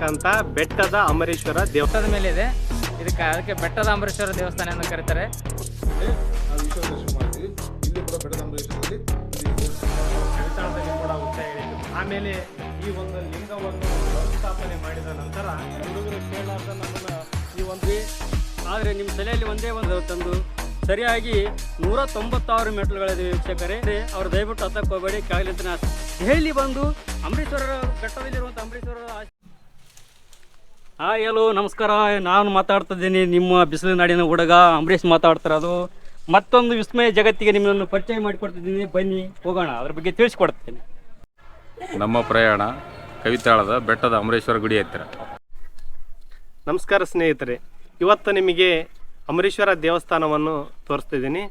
ಇರತಕ್ಕಂತ ಬೆಟ್ಟದ ಅಮರೇಶ್ವರ ದೇವಸ್ಥಾನದ ಮೇಲೆ ಇದೆ. ಇದಕ್ಕೆ ಅದಕ್ಕೆ ಬೆಟ್ಟದ ಅಮರೇಶ್ವರ ದೇವಸ್ಥಾನ ಎಂದು ಕರೀತಾರೆ. ಆಮೇಲೆ ಈ ಒಂದು ಲಿಂಗವನ್ನು ಸ್ಥಾಪನೆ ಮಾಡಿದ ನಂತರ ಹುಡುಗರು ಕೇಳಾದ ನಮ್ಮನ್ನ ಈ ಒಂದು ಆದರೆ ನಿಮ್ಮ ತಲೆಯಲ್ಲಿ ಒಂದೇ ಒಂದು ತಂದು. ಸರಿಯಾಗಿ ನೂರ ತೊಂಬತ್ತಾರು ಮೆಟ್ಲುಗಳಿದೆ ವೀಕ್ಷಕರೇ. ಅವ್ರು ದಯವಿಟ್ಟು ಹತ್ತಕ್ಕೆ ಹೋಗಬೇಡಿ ಕೆಳಗಿನ ಹೇಳಿ ಬಂದು ಅಮೃತೇಶ್ವರ ಘಟ್ಟದಲ್ಲಿರುವಂಥ ಅಮೃತೇಶ್ವರ ಹಾಯ್ ಹಲೋ ನಮಸ್ಕಾರ. ನಾನು ಮಾತಾಡ್ತಿದ್ದೀನಿ ನಿಮ್ಮ ಬಿಸಿಲು ನಾಡಿನ ಹುಡುಗ ಅಂಬರೀಷ್ ಮಾತಾಡ್ತಿರೋದು ಮತ್ತೊಂದು ವಿಸ್ಮಯ ಜಗತ್ತಿಗೆ ನಿಮ್ಮನ್ನು ಪರಿಚಯ ಮಾಡಿಕೊಡ್ತಿದ್ದೀನಿ. ಬನ್ನಿ ಹೋಗೋಣ. ಅದ್ರ ಬಗ್ಗೆ ತಿಳಿಸ್ಕೊಡ್ತೀನಿ. ನಮ್ಮ ಪ್ರಯಾಣ ಕವಿತಾಳದ ಬೆಟ್ಟದ ಅಮರೇಶ್ವರ ಗುಡಿ ಹತ್ತಿರ. ನಮಸ್ಕಾರ ಸ್ನೇಹಿತರೆ. ಇವತ್ತು ನಿಮಗೆ ಅಮರೇಶ್ವರ ದೇವಸ್ಥಾನವನ್ನು ತೋರಿಸ್ತಿದ್ದೀನಿ.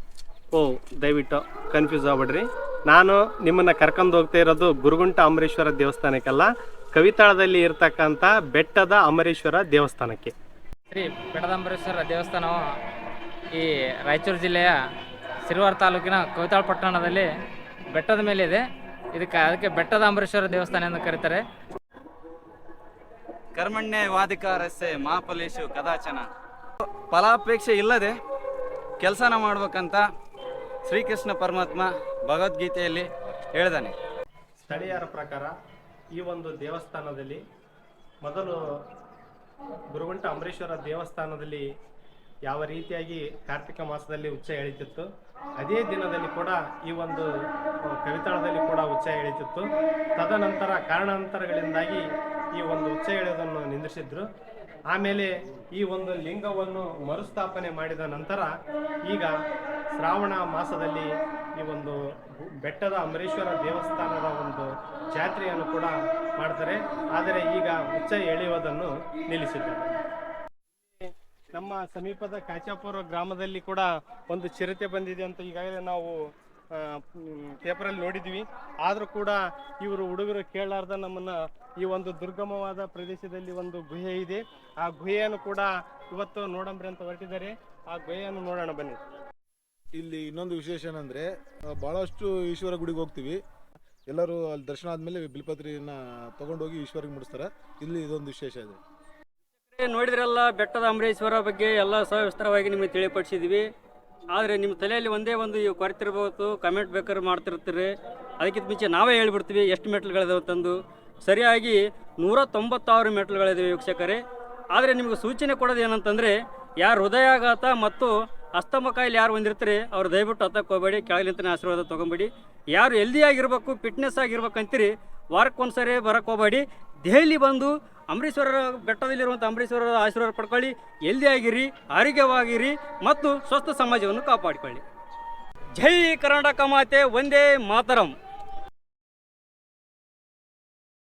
ಓ ದಯವಿಟ್ಟು ಕನ್ಫ್ಯೂಸ್ ಆಗ್ಬೇಡ್ರಿ. ನಾನು ನಿಮ್ಮನ್ನು ಕರ್ಕೊಂಡು ಹೋಗ್ತಾ ಇರೋದು ಗುರುಗುಂಟ ಅಮರೇಶ್ವರ ದೇವಸ್ಥಾನಕ್ಕೆಲ್ಲ ಕವಿತಾಳದಲ್ಲಿ ಇರತಕ್ಕಂಥ ಬೆಟ್ಟದ ಅಮರೇಶ್ವರ ದೇವಸ್ಥಾನಕ್ಕೆ. ಶ್ರೀ ಬೆಟ್ಟದ ಅಮರೇಶ್ವರ ದೇವಸ್ಥಾನವು ಈ ರಾಯಚೂರು ಜಿಲ್ಲೆಯ ಸಿರುವಾರ ತಾಲೂಕಿನ ಕವಿತಾಳ ಪಟ್ಟಣದಲ್ಲಿ ಬೆಟ್ಟದ ಮೇಲೆ ಇದೆ. ಇದಕ್ಕೆ ಅದಕ್ಕೆ ಬೆಟ್ಟದ ಅಂಬರೀಶ್ವರ ದೇವಸ್ಥಾನ ಎಂದು ಕರೀತಾರೆ. ಕರ್ಮಣ್ಯ ವಾದಿಕಾರಸ್ಸೆ ಮಹಾಪಲೇಶು ಕದಾಚನ. ಫಲಾಪೇಕ್ಷೆ ಇಲ್ಲದೆ ಕೆಲಸನ ಮಾಡ್ಬೇಕಂತ ಶ್ರೀಕೃಷ್ಣ ಪರಮಾತ್ಮ ಭಗವದ್ಗೀತೆಯಲ್ಲಿ ಹೇಳ್ದಾನೆ ಸ್ಥಳೀಯರ ಪ್ರಕಾರ ಈ ಒಂದು ದೇವಸ್ಥಾನದಲ್ಲಿ ಮೊದಲು ಗುರುಗುಂಟ ಅಂಬರೀಶ್ವರ ದೇವಸ್ಥಾನದಲ್ಲಿ ಯಾವ ರೀತಿಯಾಗಿ ಕಾರ್ತಿಕ ಮಾಸದಲ್ಲಿ ಉಚ್ಚ ಎಳಿತಿತ್ತು, ಅದೇ ದಿನದಲ್ಲಿ ಕೂಡ ಈ ಒಂದು ಕವಿತಾಳದಲ್ಲಿ ಕೂಡ ಉಚ್ಚ ಎಳಿತಿತ್ತು. ತದನಂತರ ಕಾರಣಾಂತರಗಳಿಂದಾಗಿ ಈ ಒಂದು ಉಚ್ಚ ಎಳೆಯೋದನ್ನು ನಿಂದಿಸಿದ್ರು ಆಮೇಲೆ ಈ ಒಂದು ಲಿಂಗವನ್ನು ಮರುಸ್ಥಾಪನೆ ಮಾಡಿದ ನಂತರ ಈಗ ಶ್ರಾವಣ ಮಾಸದಲ್ಲಿ ಈ ಒಂದು ಬೆಟ್ಟದ ಅಮರೇಶ್ವರ ದೇವಸ್ಥಾನದ ಒಂದು ಜಾತ್ರೆಯನ್ನು ಕೂಡ ಮಾಡ್ತಾರೆ. ಆದರೆ ಈಗ ಉಚ್ಚ ಎಳೆಯುವುದನ್ನು ನಿಲ್ಲಿಸಿದ್ದಾರೆ. ನಮ್ಮ ಸಮೀಪದ ಕಾಚಾಪುರ ಗ್ರಾಮದಲ್ಲಿ ಕೂಡ ಒಂದು ಚಿರತೆ ಬಂದಿದೆ ಅಂತ ಈಗಾಗಲೇ ನಾವು ಪೇಪರಲ್ಲಿ ನೋಡಿದ್ವಿ. ಆದರೂ ಕೂಡ ಇವರು ಹುಡುಗರು ಕೇಳಲಾರ್ದ ನಮ್ಮನ್ನು ಈ ಒಂದು ದುರ್ಗಮವಾದ ಪ್ರದೇಶದಲ್ಲಿ ಒಂದು ಗುಹೆ ಇದೆ. ಆ ಗುಹೆಯನ್ನು ಕೂಡ ಇವತ್ತು ನೋಡಂಬ್ರಿ ಅಂತ ಹೊರಟಿದ್ದಾರೆ. ಆ ಗುಹೆಯನ್ನು ನೋಡೋಣ ಬನ್ನಿ. ಇಲ್ಲಿ ಇನ್ನೊಂದು ವಿಶೇಷ ಏನಂದರೆ ಭಾಳಷ್ಟು ಬಹಳಷ್ಟು ಈಶ್ವರ ಗುಡಿಗೆ ಹೋಗ್ತೀವಿ. ಎಲ್ಲರೂ ಅಲ್ಲಿ ದರ್ಶನ ಆದಮೇಲೆ ಬಿಲ್ಪತ್ರಿಯನ್ನು ತೊಗೊಂಡೋಗಿ ಈಶ್ವರಿಗೆ ಮುಡಿಸ್ತಾರೆ. ಇಲ್ಲಿ ಇದೊಂದು ವಿಶೇಷ ಇದೆ. ನೋಡಿದ್ರಲ್ಲ ಬೆಟ್ಟದ ಅಂಬರೀಶ್ವರ ಬಗ್ಗೆ ಎಲ್ಲ ಸವಿಸ್ತಾರವಾಗಿ ನಿಮಗೆ ತಿಳಿಪಡಿಸಿದ್ವಿ. ಆದರೆ ನಿಮ್ಮ ತಲೆಯಲ್ಲಿ ಒಂದೇ ಒಂದು ಇವು ಕೊರತಿರ್ಬೋದು ಕಮೆಂಟ್ ಬೇಕಾದ್ರೆ ಮಾಡ್ತಿರ್ತೀರಿ. ಅದಕ್ಕಿಂತ ಮುಂಚೆ ನಾವೇ ಹೇಳ್ಬಿಡ್ತೀವಿ ಎಷ್ಟು ಮೆಟ್ಲುಗಳಿದಾವೆ ತಂದು. ಸರಿಯಾಗಿ ನೂರ ತೊಂಬತ್ತಾರು ಮೆಟ್ಲುಗಳಿದಾವೆ ವೀಕ್ಷಕರೇ. ಆದರೆ ನಿಮಗೆ ಸೂಚನೆ ಕೊಡೋದು ಏನಂತಂದರೆ, ಯಾರು ಹೃದಯಾಘಾತ ಮತ್ತು ಅಸ್ತಮ ಕಾಯಿಲೆ ಯಾರು ಹೊಂದಿರ್ತೀರಿ, ಅವ್ರು ದಯವಿಟ್ಟು ಹತ್ತಕ್ಕೆ ಹೋಗಬೇಡಿ ಕೆಳಗಿಲಿಂತನೇ ಆಶೀರ್ವಾದ ತೊಗೊಂಬಿಡಿ. ಯಾರು ಹೆಲ್ದಿಯಾಗಿರ್ಬೇಕು ಫಿಟ್ನೆಸ್ ಆಗಿರ್ಬೇಕಂತೀರಿ ವಾರಕ್ಕೊಂದ್ಸರಿ ಬರಕ್ಕೆ ಹೋಗಬೇಡಿ. ದೆಹಲಿ ಬಂದು ಅಂಬರೀಶ್ವರರ ಬೆಟ್ಟದಲ್ಲಿರುವಂಥ ಅಂಬರೀಶ್ವರರ ಆಶೀರ್ವಾದ ಪಡ್ಕೊಳ್ಳಿ. ಹೆಲ್ದಿ ಆಗಿರಿ, ಆರೋಗ್ಯವಾಗಿರಿ ಮತ್ತು ಸ್ವಸ್ಥ ಸಮಾಜವನ್ನು ಕಾಪಾಡಿಕೊಳ್ಳಿ. ಜೈ ಕರ್ನಾಟಕ ಮಾತೆ ಒಂದೇ ಮಾತರಂ.